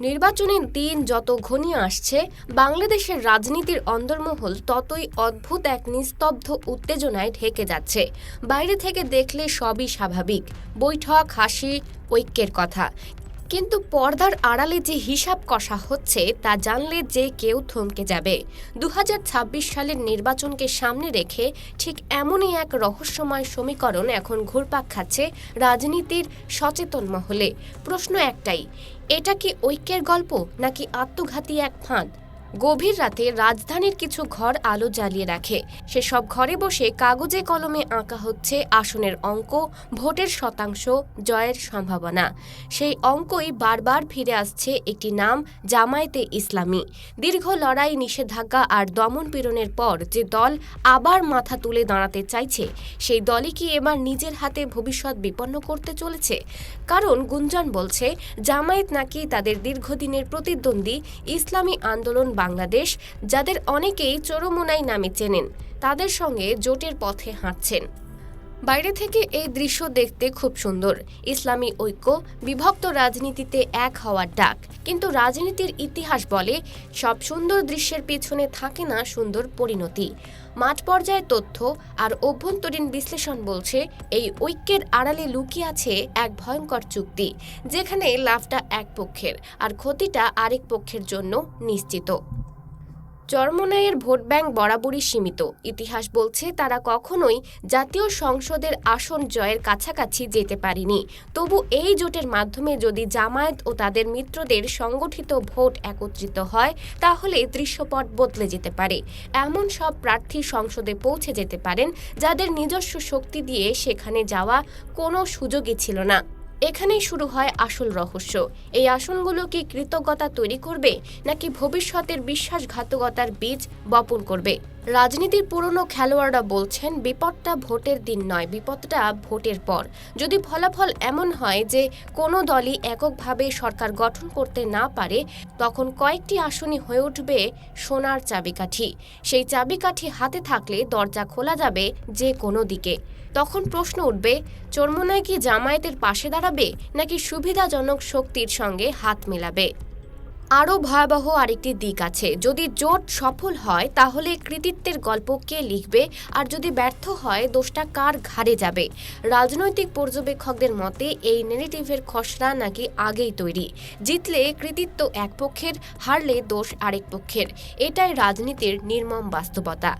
নির্বাচনের দিন যত ঘনিয়ে আসছে, বাংলাদেশের রাজনীতির অন্দরমহল ততই অদ্ভুত এক নিস্তব্ধ উত্তেজনায় ঢেকে যাচ্ছে। বাইরে থেকে দেখলে সবই স্বাভাবিক। বৈঠক, হাসি, ঐক্যের কথা। কিন্তু পর্দার আড়ালে যে হিসাব কষা হচ্ছে, তা জানলে যে কেউ থমকে যাবে। দু হাজার ছাব্বিশ সালের নির্বাচনকে সামনে রেখে ঠিক এমনই এক রহস্যময় সমীকরণ এখন ঘুরপাক খাচ্ছে রাজনীতির সচেতন মহলে। প্রশ্ন একটাই, এটা কি ঐক্যের গল্প নাকি আত্মঘাতী এক ফাঁদ? গভীর রাতে রাজধানীর কিছু ঘর আলো জ্বালিয়ে রাখে। সেসব ঘরে বসে কাগজে কলমে আঁকা হচ্ছে আসনের অঙ্ক, ভোটের শতাংশ, জয়ের সম্ভাবনা। সেই অঙ্কই বারবার ফিরে আসছে একটি নাম, জামায়াতে ইসলামী। দীর্ঘ লড়াই, নিষেধাজ্ঞা আর দমন পীড়নের পর যে দল আবার মাথা তুলে দাঁড়াতে চাইছে, সেই দলই কি এবার নিজের হাতে ভবিষ্যৎ বিপন্ন করতে চলেছে? কারণ গুঞ্জন বলছে, জামায়াত নাকি তাদের দীর্ঘদিনের প্রতিদ্বন্দ্বী, ইসলামী আন্দোলন বাংলাদেশ, যাদের অনেকেই চরমোনাই নামে চেনেন, তাদের সঙ্গে জোটের পথে হাঁটছেন। বাইরে থেকে এই দৃশ্য দেখতে খুব সুন্দর। ইসলামী ঐক্য, বিভক্ত রাজনীতিতে এক হওয়ার ডাক। কিন্তু রাজনীতির ইতিহাস বলে, সব সুন্দর দৃশ্যের পেছনে থাকে না সুন্দর পরিণতি। মাঠ পর্যায়ে তথ্য আর অভ্যন্তরীণ বিশ্লেষণ বলছে, এই ঐক্যের আড়ালে লুকিয়ে আছে এক ভয়ঙ্কর চুক্তি, যেখানে লাভটা এক পক্ষের, আর ক্ষতিটা আরেক পক্ষের জন্য নিশ্চিত। চরমনাইয়ের ভোট ব্যাংক বরাবরই সীমিত। ইতিহাস বলছে তারা কখনোই জাতীয় সংসদের আসন জয়ের কাছাকাছি যেতে পারেনি। তবু এই জোটের মাধ্যমে যদি জামায়াত ও তাদের মিত্রদের সংগঠিত ভোট একত্রিত হয়, তাহলে দৃশ্যপট বদলে যেতে পারে। এমন সব প্রার্থী সংসদে পৌঁছে যেতে পারেন, যাদের নিজস্ব শক্তি দিয়ে সেখানে যাওয়া কোনো সুযোগই ছিল না। এখানেই শুরু হয় আসল রহস্য। এই আসনগুলো কি কৃতজ্ঞতা তৈরি করবে, নাকি ভবিষ্যতের বিশ্বাসঘাতকতার বীজ বপন করবে? রাজনীতির পুরনো খেলোয়াড়রা বলছেন, বিপদটা ভোটের দিন নয়, বিপদটা ভোটের পর। যদি ফলাফল এমন হয় যে কোনো দলই এককভাবে সরকার গঠন করতে না পারে, তখন কয়েকটি আসনই হয়ে উঠবে সোনার চাবিকাঠি। সেই চাবিকাঠি হাতে থাকলে দরজা খোলা যাবে যে কোনো দিকে। তখন প্রশ্ন উঠবে, চরমোনায় কি জামায়াতের পাশে দাঁড়াবে নাকি সুবিধাজনক শক্তির সঙ্গে হাত মেলাবে? আরও ভয়াবহ আরেকটি দিক আছে। যদি জোট সফল হয়, তাহলে কৃতিত্বের গল্প কে লিখবে? আর যদি ব্যর্থ হয়, দোষটা কার ঘাড়ে যাবে? রাজনৈতিক পর্যবেক্ষকদের মতে, এই নেগেটিভের খসড়া নাকি আগেই তৈরি। জিতলে কৃতিত্ব এক পক্ষের, হারলে দোষ আরেক পক্ষের। এটাই রাজনীতির নির্মম বাস্তবতা।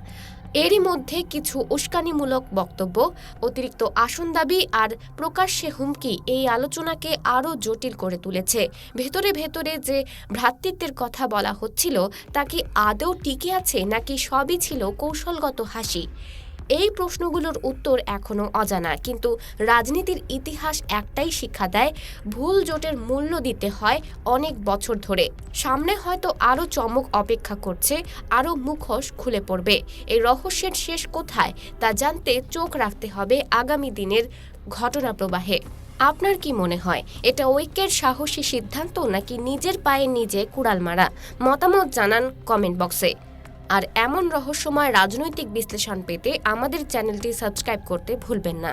এরই মধ্যে কিছু উস্কানিমূলক বক্তব্য, অতিরিক্ত আসন দাবি আর প্রকাশ্যে হুমকি এই আলোচনাকে আরও জটিল করে তুলেছে। ভেতরে ভেতরে যে ভ্রাতৃত্বের কথা বলা হচ্ছিল, তা কি আদৌ টিকে আছে নাকি সবই ছিল কৌশলগত হাসি? এই প্রশ্নগুলোর উত্তর এখনও অজানা। কিন্তু রাজনীতির ইতিহাস একটাই শিক্ষা দেয়, ভুল জোটের মূল্য দিতে হয় অনেক বছর ধরে। সামনে হয়তো আরও চমক অপেক্ষা করছে আরও মুখোশ খুলে পড়বে। এই রহস্যের শেষ কোথায় তা জানতে চোখ রাখতে হবে আগামী দিনের ঘটনা প্রবাহে আপনার কি মনে হয়, এটা ঐক্যের সাহসী সিদ্ধান্ত নাকি নিজের পায়ে নিজে কুড়াল মারা? মতামত জানান কমেন্ট বক্সে। আর এমন রহস্যময় রাজনৈতিক বিশ্লেষণ পেতে আমাদের চ্যানেলটি সাবস্ক্রাইব করতে ভুলবেন না।